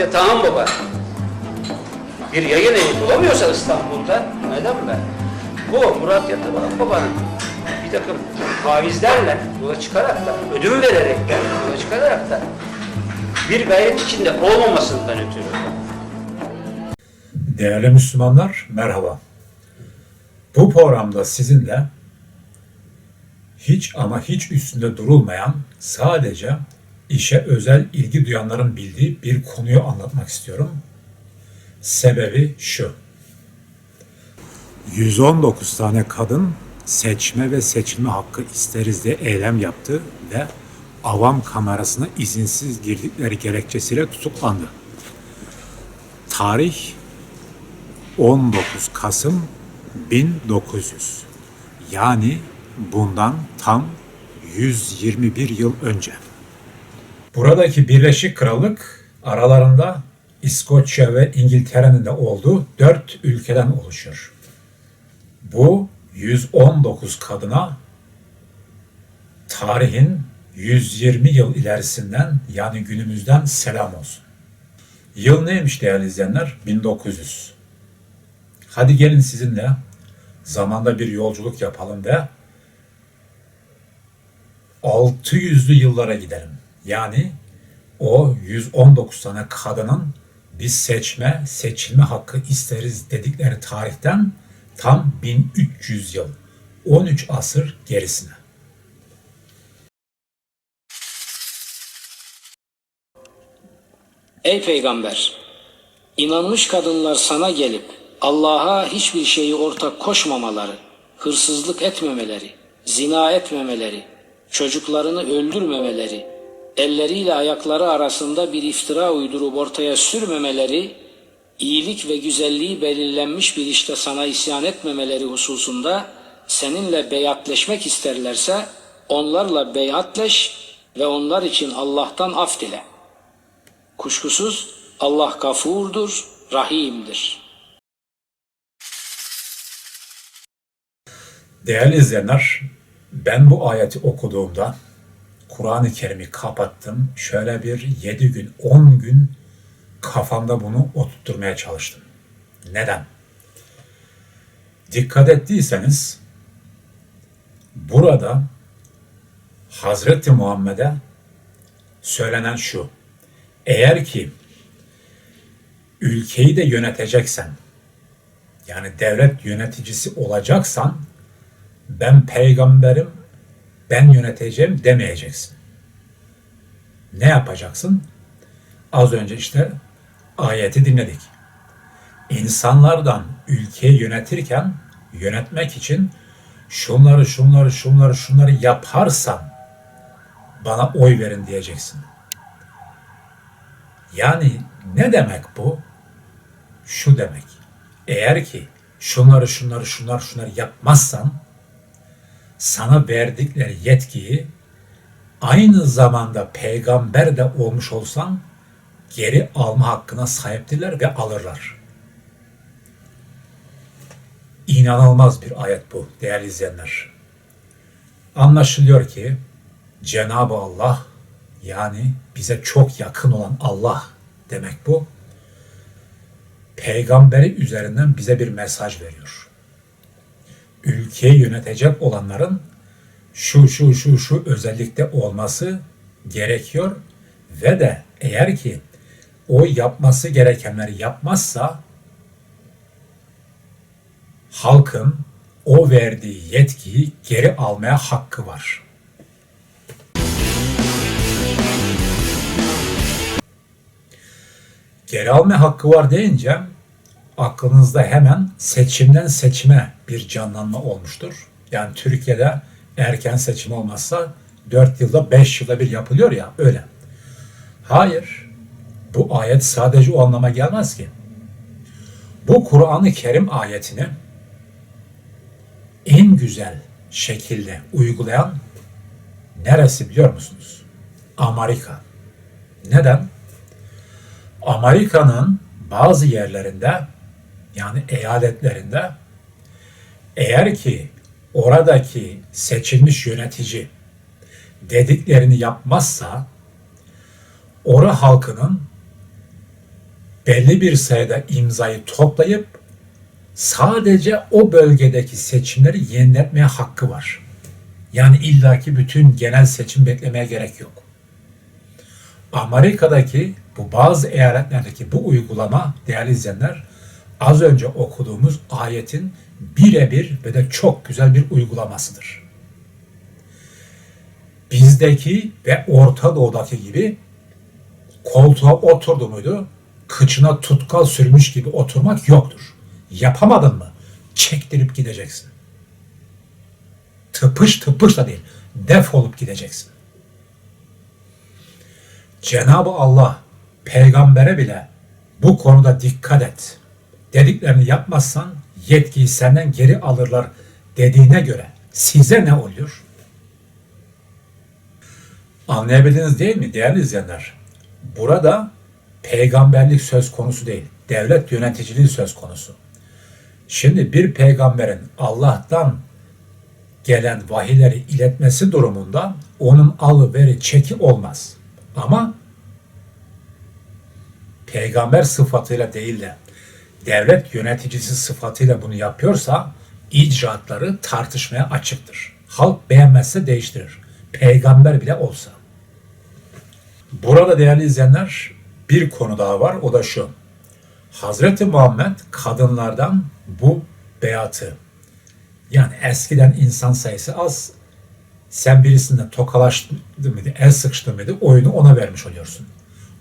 Yatağan Baba bir yayın evi bulamıyorsa İstanbul'da neden be? Bu Murat Yatağan Baba'nın bir takım faizlerle yola çıkarak da ödün vererek de yola çıkarak da bir gayret içinde olmamasından ötürü. Değerli Müslümanlar merhaba. Bu programda sizinle hiç ama hiç üstünde durulmayan sadece işe özel ilgi duyanların bildiği bir konuyu anlatmak istiyorum. Sebebi şu. 119 tane kadın seçme ve seçilme hakkı isteriz diye eylem yaptı ve avam kamerasına izinsiz girdikleri gerekçesiyle tutuklandı. Tarih 19 Kasım 1900. Yani bundan tam 121 yıl önce. Buradaki Birleşik Krallık aralarında İskoçya ve İngiltere'nin de olduğu dört ülkeden oluşur. Bu 119 kadına tarihin 120 yıl ilerisinden yani günümüzden selam olsun. Yıl neymiş değerli izleyenler? 1900. Hadi gelin sizinle zamanda bir yolculuk yapalım ve 600'lü yıllara gidelim. Yani o 119 tane kadının biz seçme, seçilme hakkı isteriz dedikleri tarihten tam 1300 yıl, 13 asır gerisine. Ey peygamber! İnanmış kadınlar sana gelip Allah'a hiçbir şeyi ortak koşmamaları, hırsızlık etmemeleri, zina etmemeleri, çocuklarını öldürmemeleri, elleriyle ayakları arasında bir iftira uydurup ortaya sürmemeleri, iyilik ve güzelliği belirlenmiş bir işte sana isyan etmemeleri hususunda seninle beyatleşmek isterlerse onlarla beyatleş ve onlar için Allah'tan af dile. Kuşkusuz Allah gafurdur, rahimdir. Değerli izleyenler, ben bu ayeti okuduğumda Kur'an-ı Kerim'i kapattım. Şöyle bir 7 gün, 10 gün kafamda bunu oturtmaya çalıştım. Neden? Dikkat ettiyseniz burada Hazreti Muhammed'e söylenen şu. Eğer ki ülkeyi de yöneteceksen, yani devlet yöneticisi olacaksan, ben peygamberim, ben yöneteceğim demeyeceksin. Ne yapacaksın? Az önce işte ayeti dinledik. İnsanlardan ülkeyi yönetirken yönetmek için şunları şunları şunları şunları yaparsan bana oy verin diyeceksin. Yani ne demek bu? Şu demek. Eğer ki şunları şunları şunları şunları yapmazsan sana verdikleri yetkiyi aynı zamanda peygamber de olmuş olsan geri alma hakkına sahiptirler ve alırlar. İnanılmaz bir ayet bu değerli izleyenler. Anlaşılıyor ki Cenab-ı Allah yani bize çok yakın olan Allah demek bu. Peygamberi üzerinden bize bir mesaj veriyor. Ülkeyi yönetecek olanların şu şu şu şu özellikle olması gerekiyor ve de eğer ki o yapması gerekenleri yapmazsa halkın o verdiği yetkiyi geri almaya hakkı var. Geri alma hakkı var deyince aklınızda hemen seçimden seçime bir canlanma olmuştur. Yani Türkiye'de erken seçim olmazsa 4 yılda 5 yılda bir yapılıyor ya öyle. Hayır. Bu ayet sadece o anlama gelmez ki. Bu Kur'an-ı Kerim ayetini en güzel şekilde uygulayan neresi biliyor musunuz? Amerika. Neden? Amerika'nın bazı yerlerinde yani eyaletlerinde eğer ki oradaki seçilmiş yönetici dediklerini yapmazsa ora halkının belli bir sayıda imzayı toplayıp sadece o bölgedeki seçimleri yeniletmeye hakkı var. Yani illaki bütün genel seçim beklemeye gerek yok. Amerika'daki bu bazı eyaletlerdeki bu uygulama değerli izleyenler az önce okuduğumuz ayetin birebir ve de çok güzel bir uygulamasıdır. Bizdeki ve Orta Doğu'daki gibi koltuğa oturdu muydu kıçına tutkal sürmüş gibi oturmak yoktur. Yapamadın mı çektirip gideceksin. Tıpış tıpış da değil defolup gideceksin. Cenab-ı Allah peygambere bile bu konuda dikkat et. Dediklerini yapmazsan yetkiyi senden geri alırlar dediğine göre size ne oluyor? Anlayabildiniz değil mi değerli izleyenler? Burada peygamberlik söz konusu değil, devlet yöneticiliği söz konusu. Şimdi bir peygamberin Allah'tan gelen vahiyleri iletmesi durumunda onun alıveri çeki olmaz. Ama peygamber sıfatıyla değil de devlet yöneticisi sıfatıyla bunu yapıyorsa icraatları tartışmaya açıktır. Halk beğenmezse değiştirir. Peygamber bile olsa. Burada değerli izleyenler bir konu daha var o da şu. Hazreti Muhammed kadınlardan bu beyatı yani eskiden insan sayısı az sen birisinde tokalaştın mıydı, el sıkıştın mıydı oyunu ona vermiş oluyorsun.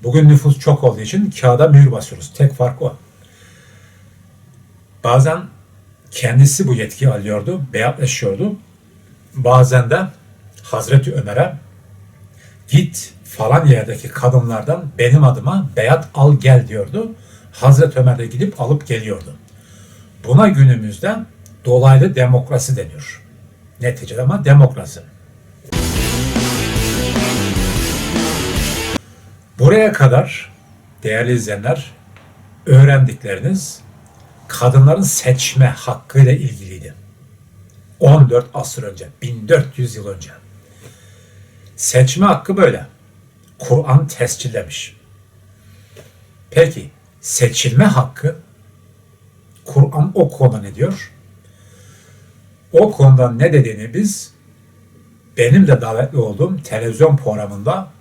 Bugün nüfus çok olduğu için kağıda mühür basıyoruz. Tek fark o. Bazen kendisi bu yetkiyi alıyordu, beyatleşiyordu. Bazen de Hazreti Ömer'e git falan yerdeki kadınlardan benim adıma beyat al gel diyordu. Hazreti Ömer de gidip alıp geliyordu. Buna günümüzde dolaylı demokrasi deniyor. Neticede ama demokrasi. Buraya kadar değerli izleyenler öğrendikleriniz kadınların seçme hakkıyla ilgiliydi. 14 asır önce, 1400 yıl önce. Seçme hakkı böyle. Kur'an tescillemiş. Peki seçilme hakkı Kur'an o konuda ne diyor? O konuda ne dediğini biz benim de davetli olduğum televizyon programında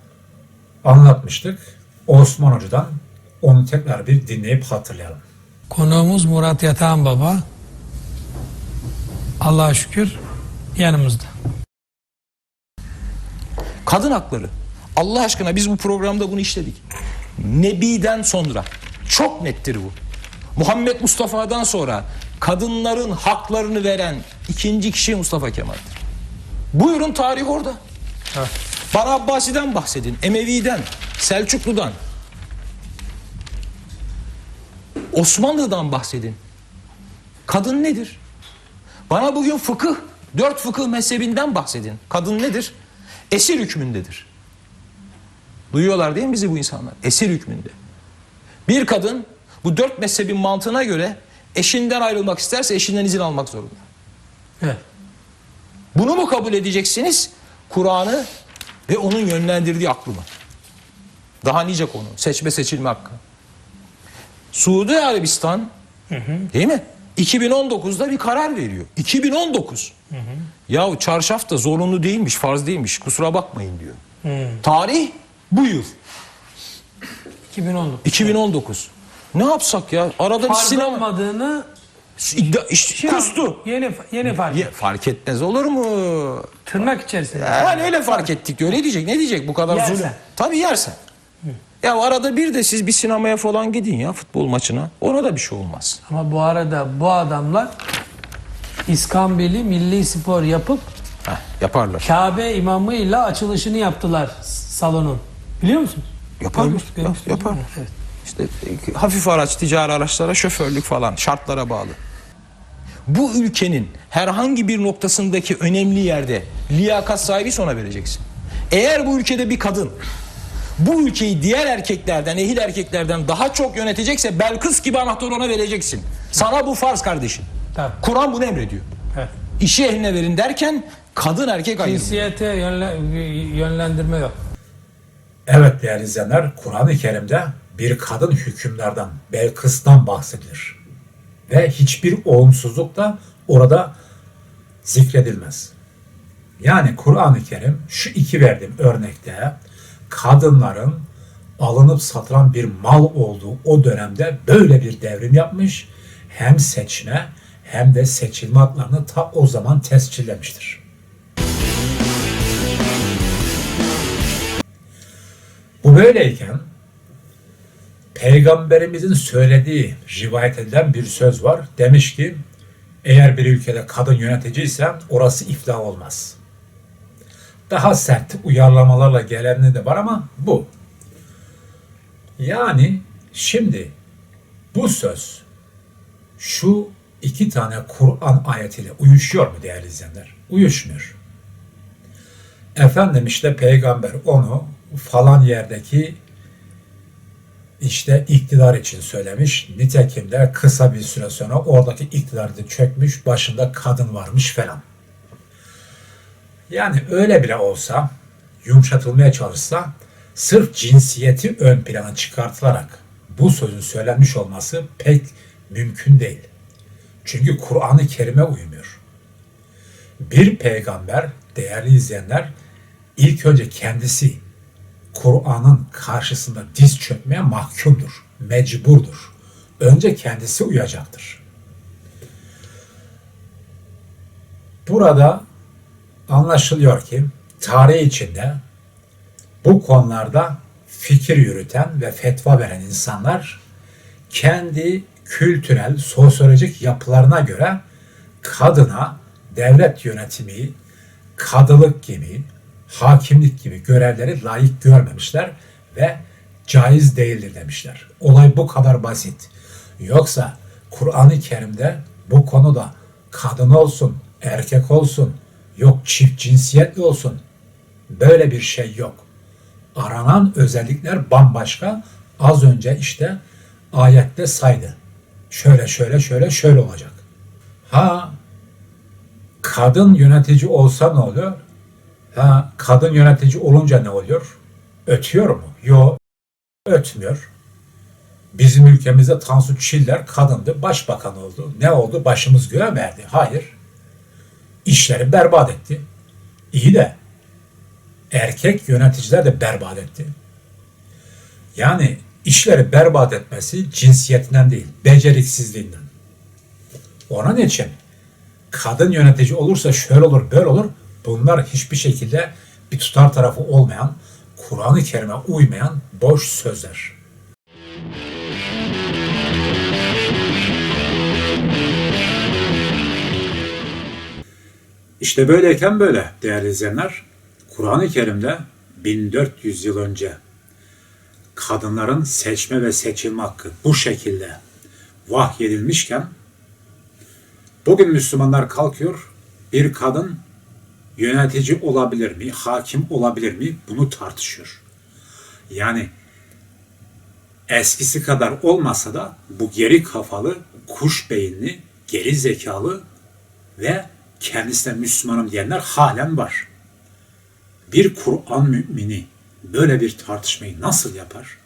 anlatmıştık. Osman Hoca'dan onu tekrar bir dinleyip hatırlayalım. Konuğumuz Murat Yatağan Baba. Allah'a şükür yanımızda. Kadın hakları. Allah aşkına biz bu programda bunu işledik. Nebi'den sonra. Çok nettir bu. Muhammed Mustafa'dan sonra kadınların haklarını veren ikinci kişi Mustafa Kemal'dir. Buyurun tarih orada. Bana Abbasi'den bahsedin, Emevi'den, Selçuklu'dan. Osmanlı'dan bahsedin. Kadın nedir? Bana bugün fıkıh, dört fıkıh mezhebinden bahsedin. Kadın nedir? Esir hükmündedir. Duyuyorlar değil mi bizi bu insanlar? Esir hükmünde. Bir kadın bu dört mezhebin mantığına göre eşinden ayrılmak isterse eşinden izin almak zorunda. Evet. Bunu mu kabul edeceksiniz? Kur'an'ı ve onun yönlendirdiği aklı mı? Daha nice konu. Seçme seçilme hakkı. Suudi Arabistan değil mi? 2019'da bir karar veriyor. 2019. Yahu çarşaf da zorunlu değilmiş, farz değilmiş. Kusura bakmayın diyor. Tarih bu yıl. 2019. 2019. Ne yapsak ya? Arada bir Farz sinema... olmadığını İddia- işte şey kustu. Yeni yeni fark. Ya, fark etmez olur mu? Tırnak içerisinde. Yani öyle fark ettik diyor. Ne diyecek? Ne diyecek bu kadar Yersen. zulüm? Tabii yersen. Ya arada bir de siz bir sinemaya falan gidin ya futbol maçına. Ona da bir şey olmaz. Ama bu arada bu adamlar İskambili milli spor yapıp Heh, yaparlar. Kabe imamıyla açılışını yaptılar salonun. Biliyor musunuz? Yaparlar. Görmüş- Ya- yaparlar. Evet. İşte e, hafif araç, ticari araçlara şoförlük falan şartlara bağlı. Bu ülkenin herhangi bir noktasındaki önemli yerde liyakat sahibi ona vereceksin. Eğer bu ülkede bir kadın bu ülkeyi diğer erkeklerden, ehil erkeklerden daha çok yönetecekse Belkıs gibi anahtarı ona vereceksin. Sana bu farz kardeşim. Tabii. Kur'an bunu emrediyor. Evet. İşi ehline verin derken kadın erkek ayrımı. Cinsiyete yönle- yönlendirme yok. Evet değerli izleyenler, Kur'an-ı Kerim'de bir kadın hükümlerden Belkıs'tan bahsedilir. Ve hiçbir olumsuzluk da orada zikredilmez. Yani Kur'an-ı Kerim şu iki verdiğim örnekte kadınların alınıp satılan bir mal olduğu o dönemde böyle bir devrim yapmış. Hem seçme hem de seçilme haklarını ta o zaman tescillemiştir. Bu böyleyken Peygamberimizin söylediği rivayet edilen bir söz var. Demiş ki eğer bir ülkede kadın yöneticiyse orası iflah olmaz. Daha sert uyarlamalarla geleni de var ama bu. Yani şimdi bu söz şu iki tane Kur'an ayetiyle uyuşuyor mu değerli izleyenler? Uyuşmuyor. Efendim işte peygamber onu falan yerdeki işte iktidar için söylemiş. Nitekim de kısa bir süre sonra oradaki iktidar da çökmüş, başında kadın varmış falan. Yani öyle bile olsa, yumuşatılmaya çalışsa, sırf cinsiyeti ön plana çıkartılarak bu sözün söylenmiş olması pek mümkün değil. Çünkü Kur'an-ı Kerim'e uymuyor. Bir peygamber, değerli izleyenler, ilk önce kendisi Kur'an'ın karşısında diz çökmeye mahkumdur, mecburdur. Önce kendisi uyacaktır. Burada anlaşılıyor ki tarih içinde bu konularda fikir yürüten ve fetva veren insanlar kendi kültürel, sosyolojik yapılarına göre kadına devlet yönetimi, kadılık gibi, hakimlik gibi görevleri layık görmemişler ve caiz değildir demişler. Olay bu kadar basit. Yoksa Kur'an-ı Kerim'de bu konuda kadın olsun, erkek olsun, yok çift cinsiyetli olsun böyle bir şey yok. Aranan özellikler bambaşka. Az önce işte ayette saydı. Şöyle şöyle şöyle şöyle olacak. Ha kadın yönetici olsa ne oluyor? Ha, kadın yönetici olunca ne oluyor? Ötüyor mu? Yok, ötmüyor. Bizim ülkemizde Tansu Çiller kadındı, başbakan oldu. Ne oldu? Başımız göğe mi erdi? Hayır. İşleri berbat etti. İyi de erkek yöneticiler de berbat etti. Yani işleri berbat etmesi cinsiyetinden değil, beceriksizliğinden. Onun için kadın yönetici olursa şöyle olur, böyle olur. Bunlar hiçbir şekilde bir tutar tarafı olmayan, Kur'an-ı Kerim'e uymayan boş sözler. İşte böyleyken böyle değerli izleyenler. Kur'an-ı Kerim'de 1400 yıl önce kadınların seçme ve seçilme hakkı bu şekilde vahyedilmişken bugün Müslümanlar kalkıyor bir kadın yönetici olabilir mi, hakim olabilir mi bunu tartışıyor. Yani eskisi kadar olmasa da bu geri kafalı, kuş beyinli, geri zekalı ve kendisine Müslümanım diyenler halen var. Bir Kur'an mümini böyle bir tartışmayı nasıl yapar?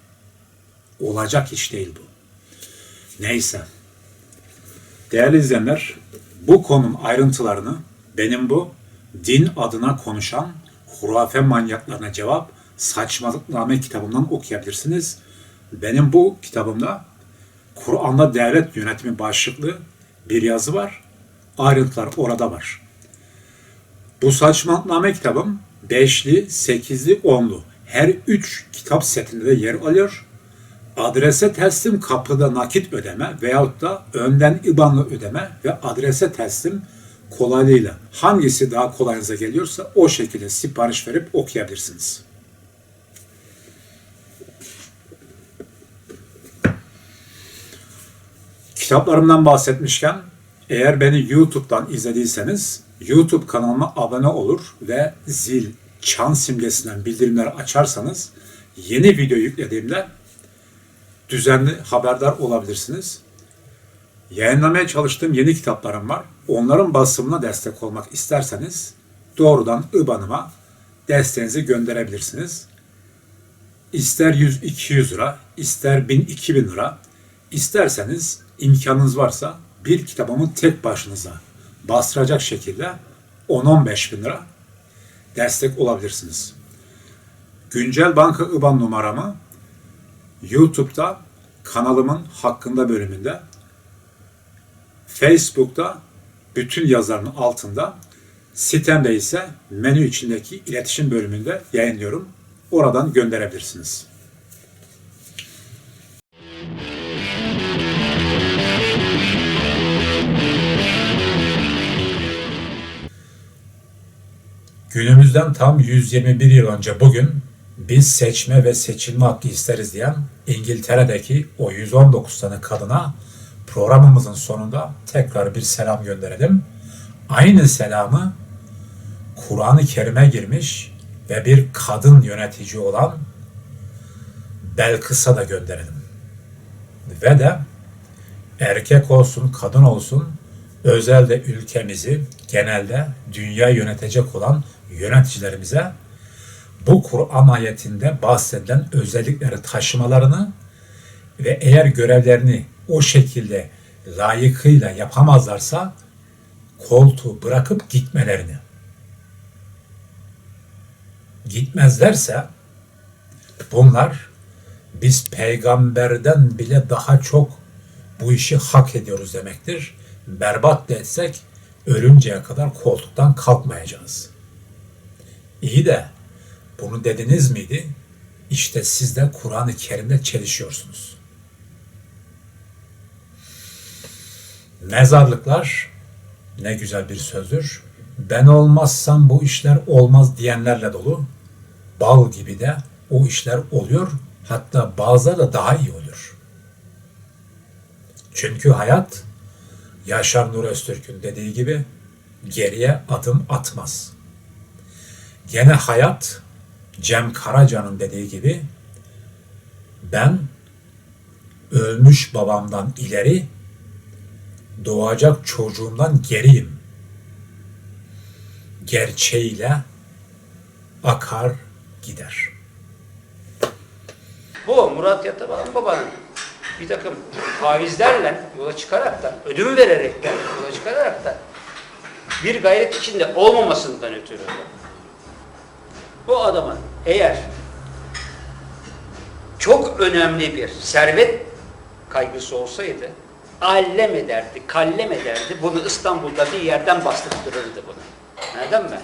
Olacak iş değil bu. Neyse. Değerli izleyenler, bu konunun ayrıntılarını benim bu din adına konuşan hurafe manyaklarına cevap saçmalıkname kitabından okuyabilirsiniz. Benim bu kitabımda Kur'an'da devlet yönetimi başlıklı bir yazı var. Ayrıntılar orada var. Bu saçmalıkname kitabım 5'li, 8'li, 10'lu. Her 3 kitap setinde de yer alıyor. Adrese teslim kapıda nakit ödeme veyahut da önden IBAN'la ödeme ve adrese teslim kolaylığıyla hangisi daha kolayınıza geliyorsa o şekilde sipariş verip okuyabilirsiniz. Kitaplarımdan bahsetmişken eğer beni YouTube'dan izlediyseniz YouTube kanalıma abone olur ve zil, çan simgesinden bildirimleri açarsanız yeni video yüklediğimde düzenli haberdar olabilirsiniz. Yayınlamaya çalıştığım yeni kitaplarım var. Onların basımına destek olmak isterseniz doğrudan IBAN'ıma desteğinizi gönderebilirsiniz. ister 100-200 lira, ister 1000-2000 lira, isterseniz imkanınız varsa bir kitabımı tek başınıza bastıracak şekilde 10-15 bin lira destek olabilirsiniz. Güncel banka IBAN numaramı YouTube'da kanalımın hakkında bölümünde, Facebook'ta bütün yazarının altında, sitemde ise menü içindeki iletişim bölümünde yayınlıyorum. Oradan gönderebilirsiniz. Günümüzden tam 121 yıl önce bugün biz seçme ve seçilme hakkı isteriz diyen İngiltere'deki o 119 tane kadına programımızın sonunda tekrar bir selam gönderelim. Aynı selamı Kur'an-ı Kerim'e girmiş ve bir kadın yönetici olan Belkıs'a da gönderelim. Ve de erkek olsun, kadın olsun, özelde ülkemizi, genelde dünya yönetecek olan yöneticilerimize bu Kur'an ayetinde bahsedilen özellikleri taşımalarını ve eğer görevlerini o şekilde layıkıyla yapamazlarsa koltuğu bırakıp gitmelerini. Gitmezlerse bunlar biz peygamberden bile daha çok bu işi hak ediyoruz demektir. Berbat da etsek ölünceye kadar koltuktan kalkmayacağız. İyi de bunu dediniz miydi? İşte siz de Kur'an-ı Kerim'de çelişiyorsunuz. Mezarlıklar ne güzel bir sözdür. Ben olmazsam bu işler olmaz diyenlerle dolu. Bal gibi de o işler oluyor. Hatta bazıları da daha iyi oluyor. Çünkü hayat Yaşar Nur Öztürk'ün dediği gibi geriye adım atmaz. Gene hayat Cem Karaca'nın dediği gibi ben ölmüş babamdan ileri doğacak çocuğumdan geriyim. Gerçeğiyle akar gider. Bu Murat Yatabalan babanın bir takım faizlerle yola çıkarak da ödün vererek de yola çıkararak da bir gayret içinde olmamasından ötürü bu adamın eğer çok önemli bir servet kaygısı olsaydı allem ederdi, kallem ederdi. Bunu İstanbul'da bir yerden bastırtırırdı bunu. Neden mi?